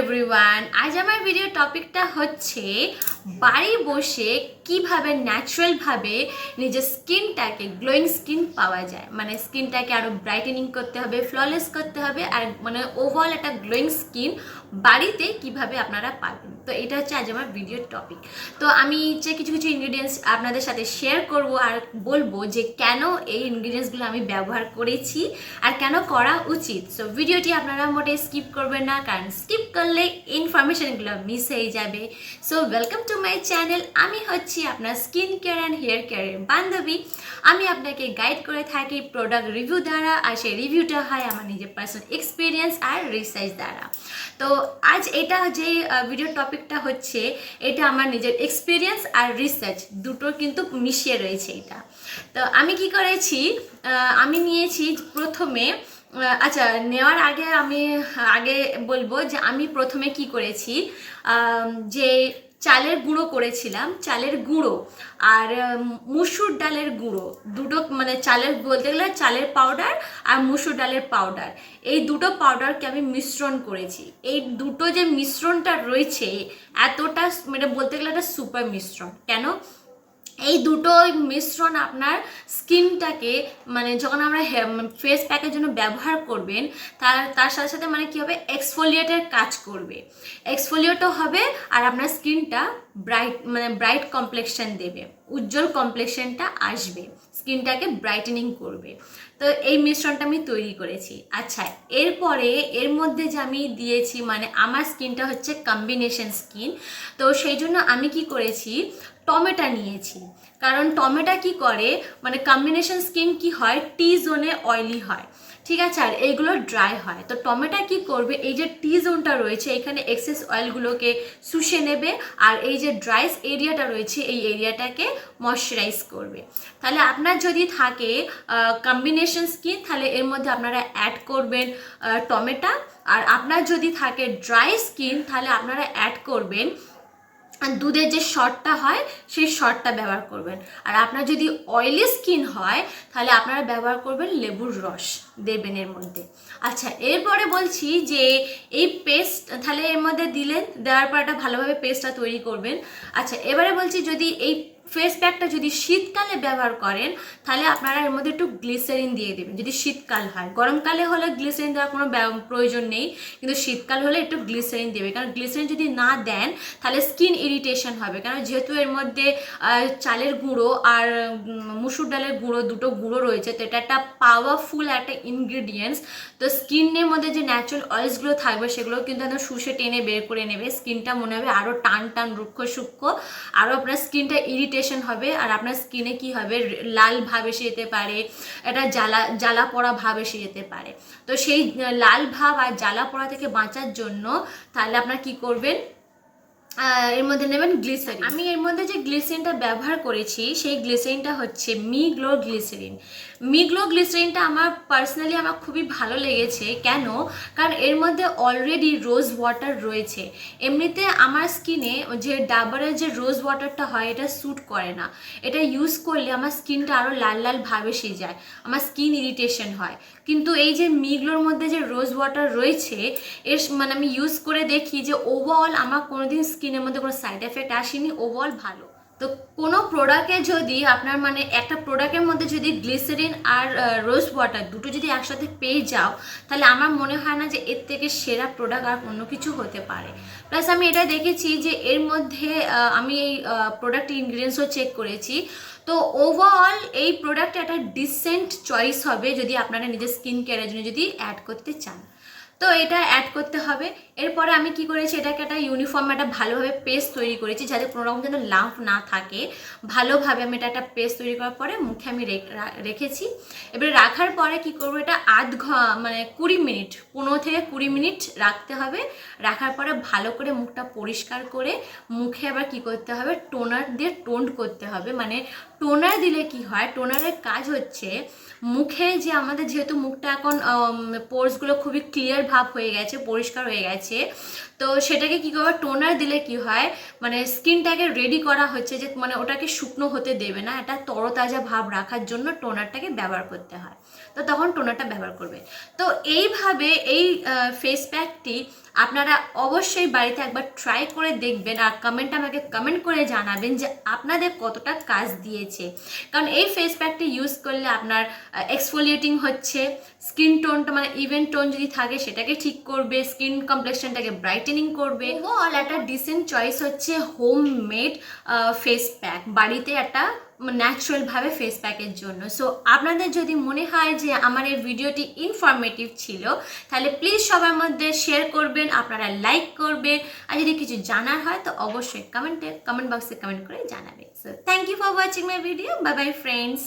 Everyone আজ আমার video টপিকটা হচ্ছে বাড়ি বসে কীভাবে ন্যাচারালভাবে নিজের স্কিনটাকে গ্লোয়িং স্কিন পাওয়া যায়। মানে স্কিনটাকে আরও ব্রাইটেনিং করতে হবে ফ্ললেস করতে হবে, আর মানে ওভারঅল একটা গ্লোয়িং স্কিন বাড়িতে কীভাবে আপনারা পাবেন। তো এটা হচ্ছে আজ আমার ভিডিওর টপিক তো আমি যে কিছু কিছু ইনগ্রিডিয়েন্টস আপনাদের সাথে শেয়ার করব আর বলব যে কেন এই ইনগ্রিডিয়েন্টসগুলো আমি ব্যবহার করেছি আর কেন করা উচিত। সো ভিডিওটি আপনারা মোটে স্কিপ করবেন না, কারণ স্কিপ করলে ইনফরমেশনগুলো মিস হয়ে যাবে। So welcome to my channel আমি হচ্ছি আপনার স্কিন কেয়ার অ্যান্ড হেয়ার কেয়ারের বান্ধবী। আমি আপনাকে গাইড করে থাকি প্রোডাক্ট রিভিউ দ্বারা আর সেই রিভিউটা হয় আমার নিজের পার্সোনাল এক্সপিরিয়েন্স আর রিসার্চ দ্বারা। তো আজ এটা যে ভিডিও টপিকটা হচ্ছে এটা আমার নিজের এক্সপিরিয়েন্স আর রিসার্চ দুটোর কিন্তু মিশিয়ে রয়েছে এটা। তো আমি কি করেছি আমি নিয়েছি প্রথমে আচ্ছা নেওয়ার আগে আমি, আগে বলব যে আমি প্রথমে কি করেছি যে চালের গুঁড়ো করেছিলাম, চালের গুঁড়ো আর মুসুর ডালের গুঁড়ো। দুটো মানে চালের বলতে গেলে চালের পাউডার আর মুসুর ডালের পাউডার এই দুটো পাউডারকে আমি মিশ্রণ করেছি। এই দুটো যে মিশ্রণটা রয়েছে, এতটা মানে বলতে গেলে একটা সুপার মিশ্রণ। কেন? এই দুটো মিশ্রণ আপনার স্কিনটাকে মানে যখন আমরা ফেস প্যাকের জন্য ব্যবহার করবেন, তার তার সাথে সাথে মানে কী হবে? এক্সফোলিয়েটের কাজ করবে। এক্সফোলিয়েটও হবে আর আপনার স্কিনটা ব্রাইট মানে ব্রাইট কমপ্লেকশন দেবে, উজ্জ্বল কমপ্লেকশনটা আসবে স্কিনটাকে ব্রাইটেনিং করবে। তো এই মিশ্রণটা আমি তৈরি করেছি। আচ্ছা এরপরে এর মধ্যে যে আমি দিয়েছি মানে আমার স্কিনটা হচ্ছে কম্বিনেশন স্কিন তো সেই জন্য আমি কি করেছি, টমেটো নিয়েছি। কারণ টমেটো কি করে মানে কম্বিনেশন স্কিন কি হয় টি জোনে অয়েলি হয়। ঠিক আছে? আর এইগুলো ড্রাই হয়। তো টমেটো কি করবে, এই যে টি জোনটা রয়েছে, এখানে এক্সেস অয়েলগুলোকে শুষে নেবে, আর এই যে ড্রাইস এরিয়াটা রয়েছে, এই এরিয়াটাকে ময়শ্চারাইজ করবে। তাহলে আপনার যদি থাকে কম্বিনেশন স্কিন তাহলে এর মধ্যে আপনারা অ্যাড করবেন টমেটা। আর আপনার যদি থাকে ড্রাই স্কিন তাহলে আপনারা অ্যাড করবেন দুধের যে শর্টটা হয়, সেই শর্টটা ব্যবহার করবেন। আর আপনার যদি অয়েলি স্কিন হয়, তাহলে আপনারা ব্যবহার করবেন লেবুর রস দেবেন এর মধ্যে। আচ্ছা এরপরে বলছি যে এই পেস্ট তাহলে এর মধ্যে দিলেন, দেওয়ার পর একটা ভালোভাবে পেস্টটা তৈরি করবেন। আচ্ছা এবারে বলছি যদি এই ফেস প্যাকটা যদি শীতকালে ব্যবহার করেন, তাহলে আপনারা এর মধ্যে একটু গ্লিসারিন দিয়ে দেবেন। যদি শীতকাল হয়। গরমকালে হলে গ্লিসারিন দেওয়ার কোনো প্রয়োজন নেই, কিন্তু শীতকাল হলে একটু গ্লিসারিন দেবে কারণ গ্লিসারিন যদি না দেন, তাহলে স্কিন ইরিটেশন হবে। কারণ যেহেতু এর মধ্যে চালের গুঁড়ো আর মুসুর ডালের গুঁড়ো দুটো গুঁড়ো রয়েছে, তো এটা একটা পাওয়ারফুল একটা ইনগ্রিডিয়েন্টস তো স্কিনের মধ্যে যে ন্যাচারাল অয়েলসগুলো থাকবে সেগুলো কিন্তু একদম শুষে টেনে বের করে নেবে। স্কিনটা মনে হবে আরও টান টান রুক্ষ সূক্ষ্ম আরও আপনার স্কিনটা ইরিটেশন হবে আর আপনার স্কিনে কি হবে? লাল ভাব এসে যেতে পারে, একটা জ্বালা জ্বালা পড়া ভাব এসে যেতে পারে। তো সেই, লাল ভাব আর জ্বালা পড়া থেকে বাঁচার জন্য তাহলে আপনার কি করবেন? এর মধ্যে নেবেন গ্লিসারিন আমি এর মধ্যে যে গ্লিসারিনটা ব্যবহার করেছি, সেই গ্লিসারিনটা হচ্ছে me glow glycerine me glow গ্লিসারিনটা আমার পার্সোনালি আমার খুবই ভালো লেগেছে। কেন? কারণ এর মধ্যে অলরেডি রোজ ওয়াটার রয়েছে। এমনিতে আমার স্কিনে যে ডাবরের যে রোজ ওয়াটারটা হয়, এটা স্যুট করে না। এটা ইউজ করলে আমার স্কিনটা আরও লাল লাল ভাব এসে যায় আমার স্কিন ইরিটেশন হয়। কিন্তু এই যে মিগলোর মধ্যে যে রোজ ওয়াটার রয়েছে, এর মানে আমি ইউজ করে দেখি যে ওভারঅল আমার কোনোদিন স্কিনের মধ্যে কোনো সাইড এফেক্ট আসেনি ওভারঅল ভালো। তো কোনো প্রোডাক্টে যদি আপনার মানে একটা প্রোডাক্টের মধ্যে যদি গ্লিসারিন আর রোজ ওয়াটার দুটো যদি একসাথে পেয়ে যাও, তাহলে আমার মনে হয় না যে এর থেকে সেরা প্রোডাক্ট আর অন্য কিছু হতে পারে। প্লাস আমি এটা দেখেছি যে এর মধ্যে আমি এই প্রোডাক্ট ইনগ্রিডিয়েন্টসও চেক করেছি। তো ওভারঅল এই প্রোডাক্ট একটা ডিসেন্ট চয়েস হবে যদি আপনারা নিজের স্কিন কেয়ারের জন্য যদি অ্যাড করতে চান। তো এটা অ্যাড করতে হবে। এরপরে আমি কি করেছি, এটাকে একটা ইউনিফর্ম একটা ভালোভাবে পেস্ট তৈরি করেছি যাতে কোনো রকম যেন লাম্প না থাকে। ভালোভাবে আমি এটা একটা পেস্ট তৈরি করার পরে মুখে আমি রেখ- রেখেছি। এবারে রাখার পরে কি করব, এটা আধ ঘ মানে কুড়ি মিনিট, পনেরো থেকে কুড়ি মিনিট রাখতে হবে। রাখার পরে ভালো করে মুখটা পরিষ্কার করে মুখে আবার কি করতে হবে টোনার দিয়ে টোন্ড করতে হবে। মানে টোনার দিলে কি হয় টোনারের কাজ হচ্ছে মুখে যে আমাদের যেহেতু মুখটা এখন পোর্সগুলো খুবই ক্লিয়ার ভাব হয়ে গেছে, পরিষ্কার হয়ে গেছে। তো সেটাকে কি করবে? টোনার দিলে কি হয়? মানে স্কিনটাকে রেডি করা হচ্ছে যে মানে ওটাকে শুকনো হতে দেবে না। এটা তরতাজা ভাব রাখার জন্য টোনারটাকে ব্যবহার করতে হয়। তো তখন টোনারটা ব্যবহার করবে তো এইভাবে এই ফেস প্যাকটি আপনারা অবশ্যই বাড়িতে একবার ট্রাই করে দেখবেন আর কমেন্ট আমাকে কমেন্ট করে জানাবেন যে আপনাদের কতটা কাজ দিয়েছে। কারণ এই ফেস প্যাকটি ইউজ করলে আপনার এক্সফোলিয়েটিং হচ্ছে স্কিন টোনটা মানে ইভেন টোন যদি থাকে সেটাকে ঠিক করবে স্কিন কমপ্লেকশনটাকে ব্রাইটেনিং করবে। ওভারঅল একটা ডিসেন্ট চয়েস হচ্ছে হোম মেড ফেস প্যাক বাড়িতে একটা ন্যাচারালভাবে ফেস প্যাকের জন্য। সো আপনাদের যদি মনে হয় যে আমার এই ভিডিওটি ইনফরমেটিভ ছিল, তাহলে প্লিজ সবার মধ্যে শেয়ার করবেন, আপনারা লাইক করবেন। আর যদি কিছু জানার হয়, তো অবশ্যই কমেন্টে কমেন্ট বক্সে কমেন্ট করে জানাবেন। So thank you for watching my video bye bye friends